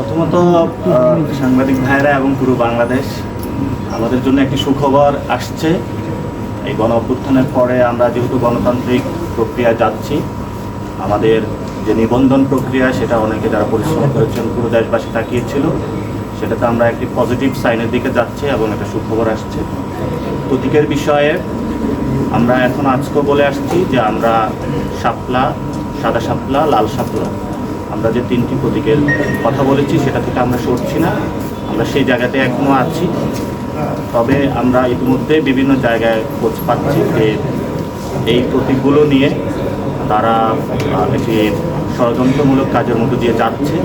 প্রথমত সাংবাদিক ভাইরা এবং পুরো বাংলাদেশ আমাদের জন্য একটি সুখবর আসছে। এই গণ অভ্যুত্থানের পরে আমরা যেহেতু গণতান্ত্রিক প্রক্রিয়া যাচ্ছি, আমাদের যে নিবন্ধন প্রক্রিয়া, সেটা অনেকে যারা পরিশ্রম করেছেন পুরো দেশবাসী তাকিয়েছিল, সেটাতে আমরা একটি পজিটিভ সাইনের দিকে যাচ্ছি এবং একটা সুখবর আসছে। প্রতীকের বিষয়ে আমরা এখন আজকেও বলে আসছি যে আমরা শাপলা, সাদা শাপলা, লাল শাপলা আমরা যে তিনটি প্রতীকের কথা বলেছি, সেটা থেকে আমরা সরছি না। আমরা সেই জায়গাতে এখনও আছি। তবে আমরা ইতিমধ্যে বিভিন্ন জায়গায় খোঁজ পাচ্ছি যে এই প্রতীকগুলো নিয়ে তারা একটি ষড়যন্ত্রমূলক কাজের মধ্যে দিয়ে যাচ্ছে,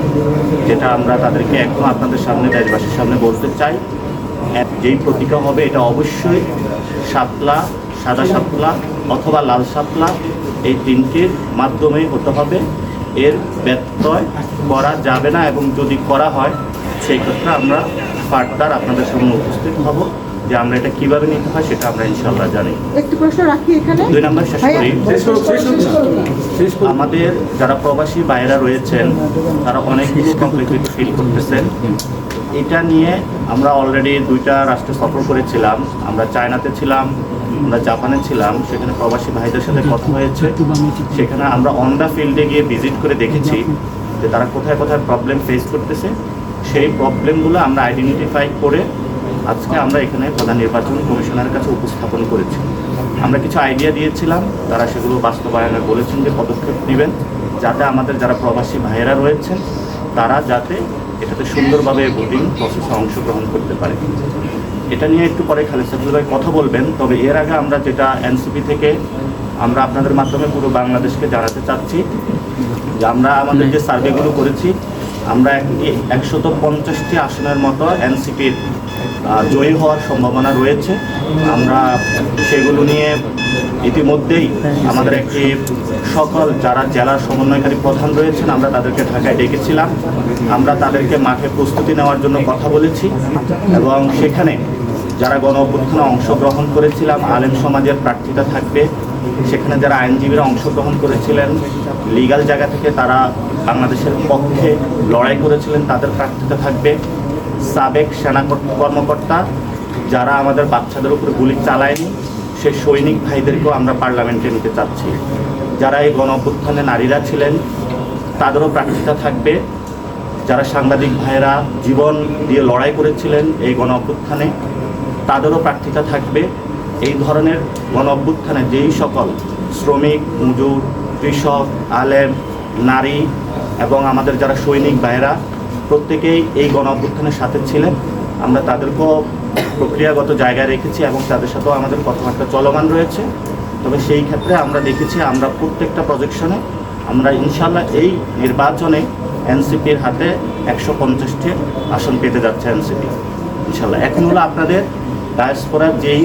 যেটা আমরা তাদেরকে এখনও আপনাদের সামনে, দেশবাসীর সামনে বলতে চাই। যেই প্রতীকা হবে, এটা অবশ্যই শাপলা, সাদা শাপলা অথবা লাল শাপলা এই তিনটির মাধ্যমে হতে হবে। এর ব্যত্যয় করা যাবে না এবং যদি করা হয় সেই ক্ষেত্রে আমরা ফার্দার আপনাদের সামনে উপস্থিত হব যে আমরা এটা কীভাবে নিতে হয় সেটা আমরা ইনশাল্লাহ জানি। একটি প্রশ্ন রাখি এখানে। দুই নম্বর শেষ করি। আমাদের যারা প্রবাসী বাইরা রয়েছেন তারা অনেকগুলো কমপ্লিকেট ফিল করতেছেন। এটা নিয়ে আমরা অলরেডি দুইটা রাষ্ট্র সফর করেছিলাম। আমরা চায়নাতে ছিলাম আমরা জাপানে ছিলাম, সেখানে প্রবাসী ভাইদের সাথে কথা হয়েছে। সেখানে আমরা অন দ্য ফিল্ডে গিয়ে ভিজিট করে দেখেছি যে তারা কোথায় কোথায় প্রবলেম ফেস করতেছে। সেই প্রবলেমগুলো আমরা আইডেন্টিফাই করে আজকে আমরা এখানে প্রধান নির্বাচন কমিশনারের কাছে উপস্থাপন করেছি। আমরা কিছু আইডিয়া দিয়েছিলাম, তারা সেগুলো বাস্তবায়নে বলেছেন যে পদক্ষেপ নেবেন, যাতে আমাদের যারা প্রবাসী ভাইয়েরা রয়েছেন, তারা যাতে এটাতে সুন্দরভাবে ভোটিং প্রসেসে অংশগ্রহণ করতে পারে। এটা নিয়ে একটু পরে খালেদ সাইফুল ভাই কথা বলবেন, তবে এর আগে আমরা যেটা এনসিপি থেকে আমরা আপনাদের মাধ্যমে পুরো বাংলাদেশকে জানাতে চাচ্ছি, যে আমরা আমাদের যে সার্ভেগুলো করেছি, আমরা একটি একশত পঞ্চাশটি আসনের মতো এনসিপির জয়ী হওয়ার সম্ভাবনা রয়েছে। আমরা সেগুলো নিয়ে ইতিমধ্যেই আমাদের একটি সকল যারা জেলার সমন্বয়কারী প্রধান রয়েছেন, আমরা তাদেরকে ঢাকায় ডেকেছিলাম। আমরা তাদেরকে মাঠে প্রস্তুতি নেওয়ার জন্য কথা বলেছি এবং সেখানে যারা গণ অংশগ্রহণ করেছিলাম, আলেম সমাজের প্রার্থীতা থাকবে। সেখানে যারা আইনজীবীরা অংশগ্রহণ করেছিলেন লিগাল জায়গা থেকে তারা বাংলাদেশের পক্ষে লড়াই করেছিলেন, তাদের প্রার্থীতা থাকবে। সাবেক সেনা কর্মকর্তা, যারা আমাদের বাচ্চাদের উপরে গুলি চালায়নি, সেই সৈনিক ভাইদেরকেও আমরা পার্লামেন্টে নিতে চাচ্ছি। যারা এই গণ অভ্যুত্থানে নারীরা ছিলেন, তাদেরও প্রার্থীতা থাকবে। যারা সাংবাদিক ভাইয়েরা জীবন দিয়ে লড়াই করেছিলেন এই গণ অভ্যুত্থানে তাদেরও প্রার্থীতা থাকবে। এই ধরনের গণ অভ্যুত্থানে যেই সকল শ্রমিক, মজুর, কৃষক, আলেম, নারী এবং আমাদের যারা সৈনিক ভাইয়েরা, প্রত্যেকেই এই গণ অভ্যুত্থানের সাথে ছিলেন। আমরা তাদেরকেও প্রক্রিয়াগত জায়গায় রেখেছি এবং তাদের সাথেও আমাদের কথাবার্তা চলমান রয়েছে। তবে সেই ক্ষেত্রে আমরা দেখেছি, আমরা প্রত্যেকটা প্রজেকশনে আমরা ইনশাল্লাহ এই নির্বাচনে এনসিপির হাতে একশো পঞ্চাশটি আসন পেতে যাচ্ছে এনসিপি। ইনশাল্লাহ এখন হলো আপনাদের ডায়াসপোরার যেই